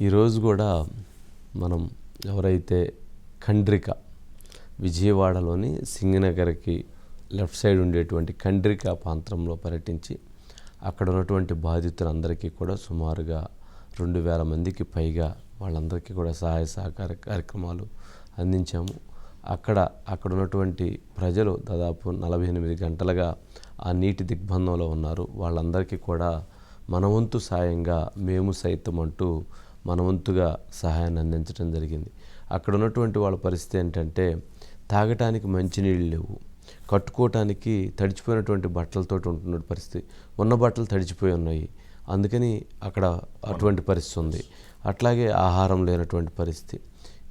ఈరోజు కూడా మనం ఎవరైతే ఖండ్రిక విజయవాడలోని సింగనగర్కి లెఫ్ట్ సైడ్ ఉండేటువంటి ఖండ్రిక ప్రాంతంలో పర్యటించి అక్కడ ఉన్నటువంటి బాధితులందరికీ కూడా సుమారుగా రెండు వేల మందికి పైగా వాళ్ళందరికీ కూడా సహాయ సహకార కార్యక్రమాలు అందించాము. అక్కడ అక్కడ ఉన్నటువంటి ప్రజలు దాదాపు నలభై ఎనిమిది గంటలుగా ఆ నీటి దిగ్బంధంలో ఉన్నారు. వాళ్ళందరికీ కూడా మన వంతు సాయంగా మేము సైతం అంటూ మన వంతుగా సహాయాన్ని అందించడం జరిగింది. అక్కడ ఉన్నటువంటి వాళ్ళ పరిస్థితి ఏంటంటే తాగటానికి మంచినీళ్ళు లేవు. కట్టుకోవటానికి తడిచిపోయినటువంటి బట్టలతో ఉంటున్న పరిస్థితి. ఉన్న బట్టలు తడిచిపోయి ఉన్నాయి. అందుకని అక్కడ అటువంటి పరిస్థితి ఉంది. అట్లాగే ఆహారం లేనటువంటి పరిస్థితి.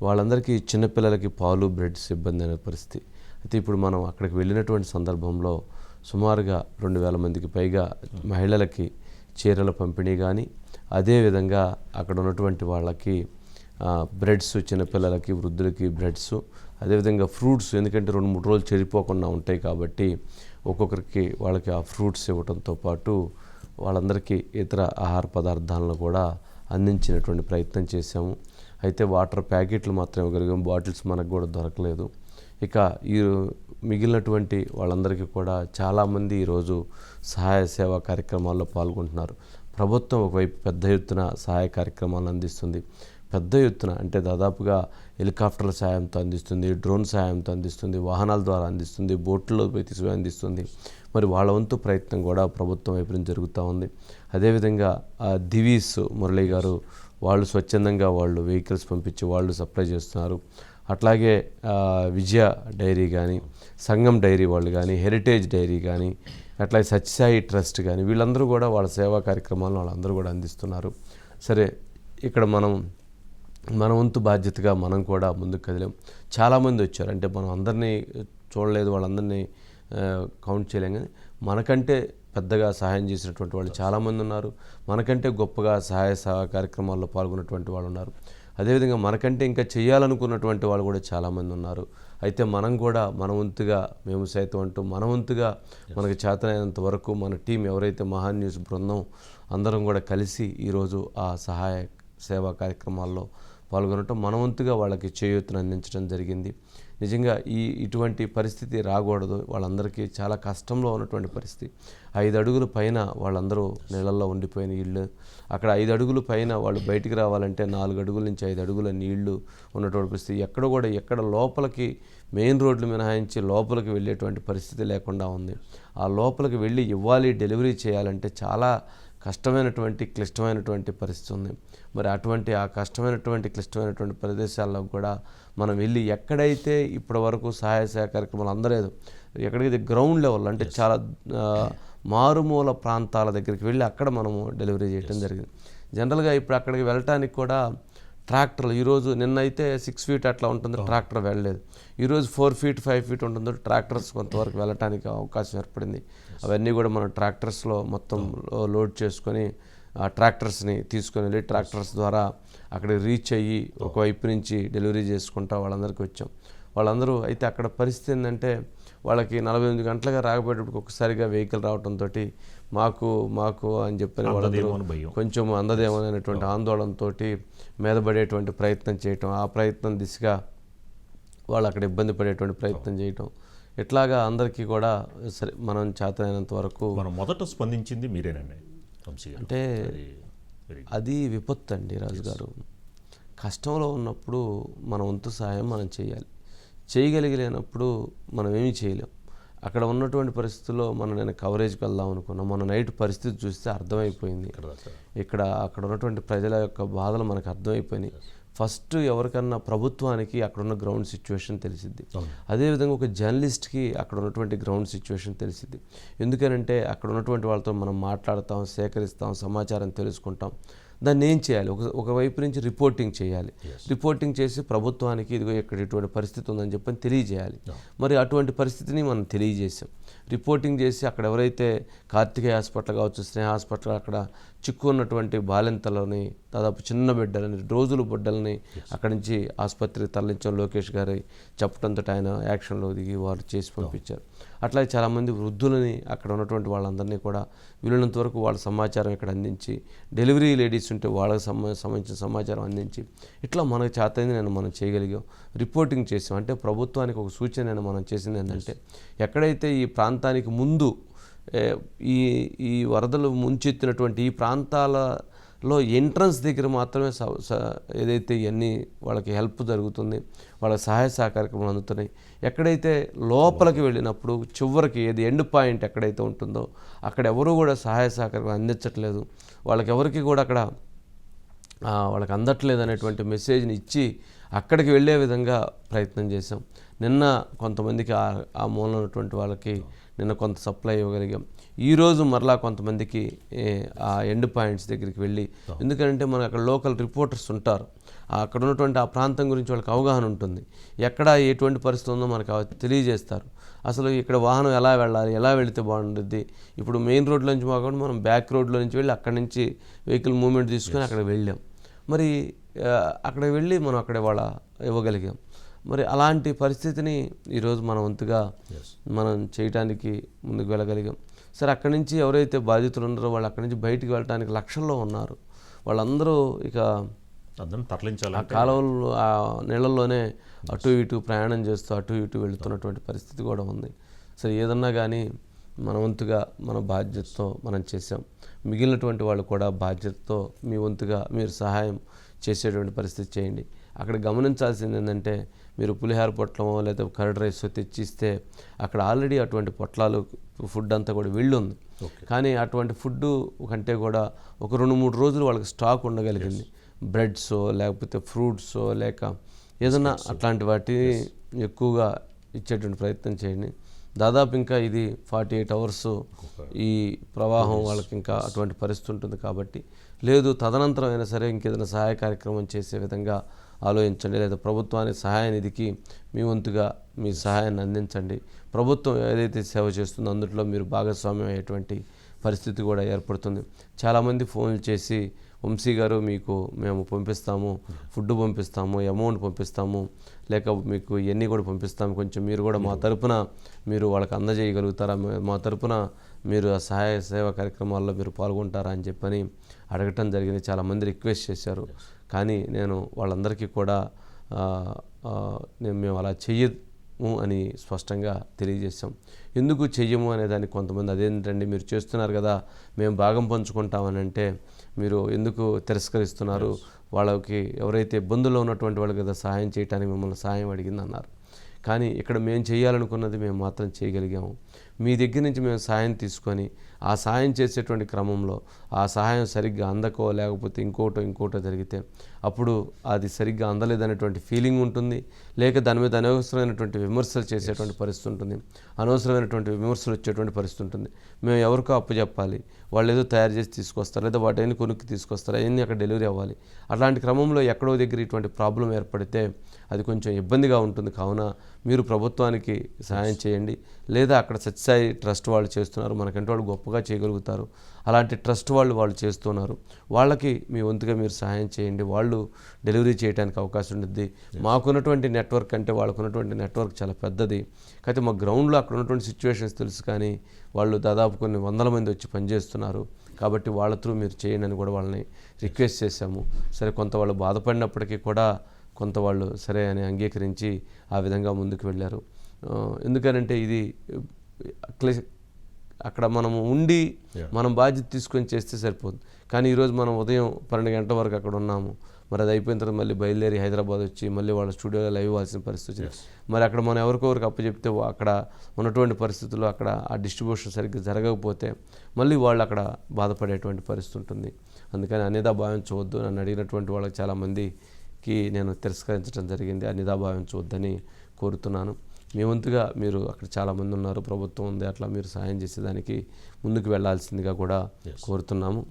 వాళ్ళందరికీ చిన్నపిల్లలకి పాలు బ్రెడ్స్ ఇబ్బంది అనే పరిస్థితి. అయితే ఇప్పుడు మనం అక్కడికి వెళ్ళినటువంటి సందర్భంలో సుమారుగా రెండు వేల మందికి పైగా మహిళలకి చీరల పంపిణీ కానీ అదేవిధంగా అక్కడ ఉన్నటువంటి వాళ్ళకి బ్రెడ్స్ చిన్నపిల్లలకి వృద్ధులకి బ్రెడ్స్ అదేవిధంగా ఫ్రూట్స్ ఎందుకంటే రెండు మూడు రోజులు చెడిపోకుండా ఉంటాయి కాబట్టి ఒక్కొక్కరికి వాళ్ళకి ఆ ఫ్రూట్స్ ఇవ్వడంతో పాటు వాళ్ళందరికీ ఇతర ఆహార పదార్థాలను కూడా అందించినటువంటి ప్రయత్నం చేశాము. అయితే వాటర్ ప్యాకెట్లు మాత్రం ఇవ్వగలిగాం బాటిల్స్ మనకు కూడా దొరకలేదు. ఇక ఈ మిగిలినటువంటి వాళ్ళందరికీ కూడా చాలామంది ఈరోజు సహాయ సేవా కార్యక్రమాల్లో పాల్గొంటున్నారు. ప్రభుత్వం ఒకవైపు పెద్ద ఎత్తున సహాయ కార్యక్రమాలను అందిస్తుంది. పెద్ద ఎత్తున అంటే దాదాపుగా హెలికాప్టర్ల సాయంతో అందిస్తుంది డ్రోన్ సాయంతో అందిస్తుంది వాహనాల ద్వారా అందిస్తుంది బోట్లలో పోయి తీసుకుని అందిస్తుంది. మరి వాళ్ళ వంతు ప్రయత్నం కూడా ప్రభుత్వం వైపు నుంచి జరుగుతూ ఉంది. అదేవిధంగా దివీస్ మురళి గారు వాళ్ళు స్వచ్ఛందంగా వాళ్ళు వెహికల్స్ పంపించి వాళ్ళు సప్లై చేస్తున్నారు. అట్లాగే విజయ డైరీ కానీ సంగం డైరీ వాళ్ళు కానీ హెరిటేజ్ డైరీ కానీ అట్లా సత్యసాయి ట్రస్ట్ కానీ వీళ్ళందరూ కూడా వాళ్ళ సేవా కార్యక్రమాలను వాళ్ళందరూ కూడా అందిస్తున్నారు. సరే ఇక్కడ మనం మన వంతు బాధ్యతగా మనం కూడా ముందుకు కదిలాం. చాలామంది వచ్చారు. అంటే మనం అందరినీ చూడలేదు వాళ్ళందరినీ కౌంట్ చేయలేం కానీ మనకంటే పెద్దగా సహాయం చేసినటువంటి వాళ్ళు చాలామంది ఉన్నారు. మనకంటే గొప్పగా సహాయ సహా కార్యక్రమాల్లో పాల్గొన్నటువంటి వాళ్ళు ఉన్నారు. అదేవిధంగా మనకంటే ఇంకా చేయాలనుకున్నటువంటి వాళ్ళు కూడా చాలామంది ఉన్నారు. అయితే మనం కూడా మన వంతుగా మేము సైతం అంటూ మన వంతుగా మనకు చేతనైనంత వరకు మన టీం ఎవరైతే మహాన్ న్యూస్ బృందం అందరం కూడా కలిసి ఈరోజు ఆ సహాయ సేవా కార్యక్రమాల్లో పాల్గొనటం మన వంతుగా వాళ్ళకి చేయూతను అందించడం జరిగింది. నిజంగా ఈ ఇటువంటి పరిస్థితి రాకూడదు. వాళ్ళందరికీ చాలా కష్టంలో ఉన్నటువంటి పరిస్థితి. ఐదు అడుగుల పైన వాళ్ళందరూ నీళ్ళల్లో ఉండిపోయిన ఇళ్ళు. అక్కడ ఐదు అడుగుల పైన వాళ్ళు బయటికి రావాలంటే నాలుగు అడుగుల నుంచి ఐదు అడుగుల నీళ్ళు ఉన్నటువంటి పరిస్థితి. ఎక్కడ కూడా ఎక్కడ లోపలికి మెయిన్ రోడ్లు మినహాయించి లోపలికి వెళ్ళేటువంటి పరిస్థితి లేకుండా ఉంది. ఆ లోపలికి వెళ్ళి ఇవ్వాలి డెలివరీ చేయాలంటే చాలా కష్టమైనటువంటి క్లిష్టమైనటువంటి పరిస్థితి ఉంది. మరి అటువంటి ఆ కష్టమైనటువంటి క్లిష్టమైనటువంటి ప్రదేశాల్లో కూడా మనం వెళ్ళి ఎక్కడైతే ఇప్పటి వరకు సహాయ సహాయ కార్యక్రమాలు అందలేదు ఎక్కడైతే గ్రౌండ్ లెవెల్ అంటే చాలా మారుమూల ప్రాంతాల దగ్గరికి వెళ్ళి అక్కడ మనము డెలివరీ చేయడం జరిగింది. జనరల్గా ఇప్పుడు అక్కడికి వెళ్ళటానికి కూడా ట్రాక్టర్లు. ఈరోజు నిన్నైతే సిక్స్ ఫీట్ అట్లా ఉంటుంది ట్రాక్టర్ వెళ్ళలేదు. ఈరోజు ఫోర్ ఫీట్ ఫైవ్ ఫీట్ ఉంటుందో ట్రాక్టర్స్ కొంతవరకు వెళ్ళటానికి అవకాశం ఏర్పడింది. అవన్నీ కూడా మనం ట్రాక్టర్స్లో మొత్తం లోడ్ చేసుకొని ఆ ట్రాక్టర్స్ని తీసుకొని వెళ్ళి ట్రాక్టర్స్ ద్వారా అక్కడికి రీచ్ అయ్యి ఒకవైపు నుంచి డెలివరీ చేసుకుంటా వాళ్ళందరికీ వచ్చాం. వాళ్ళందరూ అయితే అక్కడ పరిస్థితి ఏంటంటే వాళ్ళకి నలభై ఎనిమిది గంటలుగా రాకపోయేటప్పుడు ఒక్కసారిగా వెహికల్ రావడంతో మాకు మాకు అని చెప్పని వాళ్ళందరూ అందదేమో. కొంచెం అందదేమనేటువంటి ఆందోళనతో మీదపడేటువంటి ప్రయత్నం చేయటం ఆ ప్రయత్నం దిశగా వాళ్ళు అక్కడ ఇబ్బంది పడేటువంటి ప్రయత్నం చేయటం. ఇట్లాగా అందరికీ కూడా సరే మనం చేతనైనంత వరకు మనం మొదట స్పందించింది మీరేనండి అంటే అది విపత్తు అండి రాజు గారు కష్టంలో ఉన్నప్పుడు మన వంతు సహాయం మనం చేయాలి. చేయగలిగలేనప్పుడు మనం ఏమీ చేయలేం. అక్కడ ఉన్నటువంటి పరిస్థితుల్లో మనం నేను కవరేజ్కి వెళ్దాం అనుకున్నాం మన నైట్ పరిస్థితి చూస్తే అర్థమైపోయింది. ఇక్కడ అక్కడ ఉన్నటువంటి ప్రజల యొక్క బాధలు మనకు అర్థమైపోయినాయి. ఫస్ట్ ఎవరికన్నా ప్రభుత్వానికి అక్కడ ఉన్న గ్రౌండ్ సిచ్యువేషన్ తెలిసిద్ది. అదేవిధంగా ఒక జర్నలిస్ట్కి అక్కడ ఉన్నటువంటి గ్రౌండ్ సిచ్యువేషన్ తెలిసిద్ది. ఎందుకనంటే అక్కడ ఉన్నటువంటి వాళ్ళతో మనం మాట్లాడతాం సేకరిస్తాం సమాచారం తెలుసుకుంటాం. దాన్ని ఏం చేయాలి? ఒక ఒకవైపు నుంచి రిపోర్టింగ్ చేయాలి. రిపోర్టింగ్ చేసి ప్రభుత్వానికి ఇదిగో ఇక్కడ ఇటువంటి పరిస్థితి ఉందని చెప్పని తెలియజేయాలి. మరి అటువంటి పరిస్థితిని మనం తెలియజేసాం. రిపోర్టింగ్ చేసి అక్కడ ఎవరైతే కార్తికేయ హాస్పిటల్ కావచ్చు స్నేహ హాస్పిటల్ అక్కడ చిక్కున్నటువంటి బాలింతలని దాదాపు చిన్న బిడ్డలని రోజులు బిడ్డలని అక్కడి నుంచి ఆసుపత్రికి తరలించడం లోకేష్ గారి చెప్పడంతో ఆయన యాక్షన్లో దిగి వారు చేసి పంపించారు. అట్లాగే చాలామంది వృద్ధులని అక్కడ ఉన్నటువంటి వాళ్ళందరినీ కూడా వీలైనంత వరకు వాళ్ళ సమాచారం ఇక్కడ అందించి డెలివరీ లేడీస్ ఉంటే వాళ్ళకి సంబంధించిన సమాచారం అందించి ఇట్లా మనకు చేతైంది నేను మనం చేయగలిగాం. రిపోర్టింగ్ చేసాం. అంటే ప్రభుత్వానికి ఒక సూచన నేను మనం చేసింది ఏంటంటే ఎక్కడైతే ఈ ప్రాంతానికి ముందు ఈ ఈ వరదలు ముంచెత్తినటువంటి ఈ ప్రాంతాల లో ఎంట్రన్స్ దగ్గర మాత్రమే స- స- ఏదైతే ఇవన్నీ వాళ్ళకి హెల్ప్ జరుగుతుంది వాళ్ళకి సహాయ సహకార్యక్రమాలు అందుతున్నాయి. ఎక్కడైతే లోపలికి వెళ్ళినప్పుడు చివరికి ఏది ఎండ్ పాయింట్ ఎక్కడైతే ఉంటుందో అక్కడ ఎవరు కూడా సహాయ సహకారం అందించట్లేదు. వాళ్ళకి ఎవరికి కూడా అక్కడ వాళ్ళకి అందట్లేదు అనేటువంటి మెసేజ్ని ఇచ్చి అక్కడికి వెళ్ళే విధంగా ప్రయత్నం చేశాం. నిన్న కొంతమందికి ఆ- మూలన ఉన్నటువంటి వాళ్ళకి నిన్న కొంత సప్లై ఇవ్వగలిగాం. ఈరోజు మరలా కొంతమందికి ఆ ఎండ్ పాయింట్స్ దగ్గరికి వెళ్ళి ఎందుకంటే మన అక్కడ లోకల్ రిపోర్టర్స్ ఉంటారు. అక్కడ ఉన్నటువంటి ఆ ప్రాంతం గురించి వాళ్ళకి అవగాహన ఉంటుంది. ఎక్కడ ఎటువంటి పరిస్థితి ఉందో మనకు తెలియజేస్తారు. అసలు ఇక్కడ వాహనం ఎలా వెళ్ళాలి ఎలా వెళితే బాగుంటుంది ఇప్పుడు మెయిన్ రోడ్లో నుంచి కాకుండా మనం బ్యాక్ రోడ్లో నుంచి వెళ్ళి అక్కడి నుంచి వెహికల్ మూవ్మెంట్ తీసుకొని అక్కడ వెళ్ళాం. మరి అక్కడ వెళ్ళి మనం అక్కడ వాళ్ళ ఇవ్వగలిగాం. మరి అలాంటి పరిస్థితిని ఈరోజు మన వంతుగా మనం చేయటానికి ముందుకు వెళ్ళగలిగాం. సరే అక్కడి నుంచి ఎవరైతే బాధితులు ఉన్నారో వాళ్ళు అక్కడి నుంచి బయటికి వెళ్ళడానికి లక్షల్లో ఉన్నారు. వాళ్ళందరూ ఇక అందరం ఆ తరలించాలంటే కాలువలు ఆ నీళ్ళల్లోనే అటు ఇటు ప్రయాణం చేస్తూ అటు ఇటు వెళుతున్నటువంటి పరిస్థితి కూడా ఉంది. సరే ఏదన్నా కానీ మన వంతుగా మన బాధ్యతతో మనం చేసాం మిగిలినటువంటి వాళ్ళు కూడా బాధ్యతతో మీ వంతుగా మీరు సహాయం చేసేటువంటి పరిస్థితి చేయండి. అక్కడ గమనించాల్సింది ఏంటంటే మీరు పులిహార పొట్లమో లేదా కర్డ్ రైస్ తెచ్చిస్తే అక్కడ ఆల్రెడీ అటువంటి పొట్లాలు ఫుడ్ అంతా కూడా వెళ్ళి ఉంది కానీ అటువంటి ఫుడ్ కంటే కూడా ఒక రెండు మూడు రోజులు వాళ్ళకి స్టాక్ ఉండగలిగింది. బ్రెడ్స్ లేకపోతే ఫ్రూట్స్ లేక ఏదన్నా అట్లాంటి వాటిని ఎక్కువగా ఇచ్చేటువంటి ప్రయత్నం చేయండి. దాదాపు ఇంకా ఇది ఫార్టీ ఎయిట్ అవర్స్ ఈ ప్రవాహం వాళ్ళకి ఇంకా అటువంటి పరిస్థితి ఉంటుంది కాబట్టి లేదు తదనంతరం అయినా సరే ఇంకేదైనా సహాయ కార్యక్రమం చేసే విధంగా ఆలోచించండి. లేదా ప్రభుత్వానికి సహాయ నిధికి మీ వంతుగా మీ సహాయాన్ని అందించండి. ప్రభుత్వం ఏదైతే సేవ చేస్తుందో అందులో మీరు భాగస్వామ్యం అయ్యేటువంటి పరిస్థితి కూడా ఏర్పడుతుంది. చాలామంది ఫోన్లు చేసి వంశీ గారు మీకు మేము పంపిస్తాము ఫుడ్ పంపిస్తాము అమౌంట్ పంపిస్తాము లేక మీకు ఇవన్నీ కూడా పంపిస్తాము. కొంచెం మీరు కూడా మా తరపున మీరు వాళ్ళకి అందజేయగలుగుతారా? మా- తరపున మీరు ఆ సహాయ సేవా కార్యక్రమాల్లో మీరు పాల్గొంటారా అని చెప్పని అడగటం జరిగింది. చాలామంది రిక్వెస్ట్ చేశారు. కానీ నేను వాళ్ళందరికీ కూడా మేము అలా చెయ్యము అని స్పష్టంగా తెలియజేశాం. ఎందుకు చెయ్యము అనే దానికి కొంతమంది అదేంటండి మీరు చేస్తున్నారు కదా మేము భాగం పంచుకుంటామని అంటే మీరు ఎందుకు తిరస్కరిస్తున్నారు? వాళ్ళకి ఎవరైతే ఇబ్బందుల్లో ఉన్నటువంటి వాళ్ళకి కదా సహాయం చేయడానికి మిమ్మల్ని సహాయం అడిగింది అన్నారు కానీ ఇక్కడ మేము చేయాలనుకున్నది మేము మాత్రం చేయగలిగాము. మీ దగ్గర నుంచి మేము సాయం తీసుకొని ఆ సాయం చేసేటువంటి క్రమంలో ఆ సహాయం సరిగ్గా అందకో లేకపోతే ఇంకోటో ఇంకోటో జరిగితే అప్పుడు అది సరిగ్గా అందలేదనేటువంటి ఫీలింగ్ ఉంటుంది. లేక దాని మీద అనవసరమైనటువంటి విమర్శలు చేసేటువంటి పరిస్థితి ఉంటుంది. అనవసరమైనటువంటి విమర్శలు వచ్చేటువంటి పరిస్థితి ఉంటుంది. మేము ఎవరికో అప్పు చెప్పాలి. వాళ్ళు ఏదో తయారు చేసి తీసుకొస్తారు. లేదా వాటిని కొనుక్కి తీసుకొస్తారు. అవన్నీ అక్కడ డెలివరీ అవ్వాలి. అలాంటి క్రమంలో ఎక్కడో దగ్గర ఇటువంటి ప్రాబ్లం ఏర్పడితే అది కొంచెం ఇబ్బందిగా ఉంటుంది. కావున మీరు ప్రభుత్వానికి సహాయం చేయండి. లేదా అక్కడ సత్యసాయి ట్రస్ట్ వాళ్ళు చేస్తున్నారు. మనకంటే వాళ్ళు గొప్పగా చేయగలుగుతారు. అలాంటి ట్రస్ట్ వాళ్ళు వాళ్ళు చేస్తున్నారు. వాళ్ళకి మీ వంతుగా మీరు సహాయం చేయండి. వాళ్ళు డెలివరీ చేయడానికి అవకాశం ఉంటుంది మాకున్నటువంటి నెట్వర్క్ అంటే వాళ్ళకున్నటువంటి నెట్వర్క్ చాలా పెద్దది. కాకపోతే మా గ్రౌండ్లో అక్కడ ఉన్నటువంటి సిచ్యువేషన్స్ తెలుసు కానీ వాళ్ళు దాదాపు కొన్ని వందల మంది వచ్చి పనిచేస్తున్నారు. కాబట్టి వాళ్ళ త్రూ మీరు చేయండి అని కూడా వాళ్ళని రిక్వెస్ట్ చేశాము. సరే కొంత వాళ్ళు బాధపడినప్పటికీ కూడా కొంత వాళ్ళు సరే అని అంగీకరించి ఆ విధంగా ముందుకు వెళ్ళారు. ఎందుకనంటే ఇది అక్కడ మనము ఉండి మనం బాధ్యత తీసుకొని చేస్తే సరిపోతుంది. కానీ ఈరోజు మనం ఉదయం పన్నెండు గంటల వరకు అక్కడ ఉన్నాము. మరి అది అయిపోయిన తర్వాత మళ్ళీ బయలుదేరి హైదరాబాద్ వచ్చి మళ్ళీ వాళ్ళ స్టూడియోలో లైవ్ ఇవ్వాల్సిన పరిస్థితి వచ్చింది. మరి అక్కడ మనం ఎవరికొవరికి అప్పచెప్తే అక్కడ ఉన్నటువంటి పరిస్థితుల్లో అక్కడ ఆ డిస్ట్రిబ్యూషన్ సరిగ్గా జరగకపోతే మళ్ళీ వాళ్ళు అక్కడ బాధపడేటువంటి పరిస్థితి ఉంటుంది. అందుకని అనేదా భావించవద్దు నన్ను అడిగినటువంటి వాళ్ళకి చాలామందికి నేను తిరస్కరించడం జరిగింది. అనేదా భావించవద్దని కోరుతున్నాను. మీ వంతుగా మీరు అక్కడ చాలామంది ఉన్నారు ప్రభుత్వం ఉంది అట్లా మీరు సహాయం చేసేదానికి ముందుకు వెళ్ళాల్సిందిగా కూడా కోరుతున్నాము.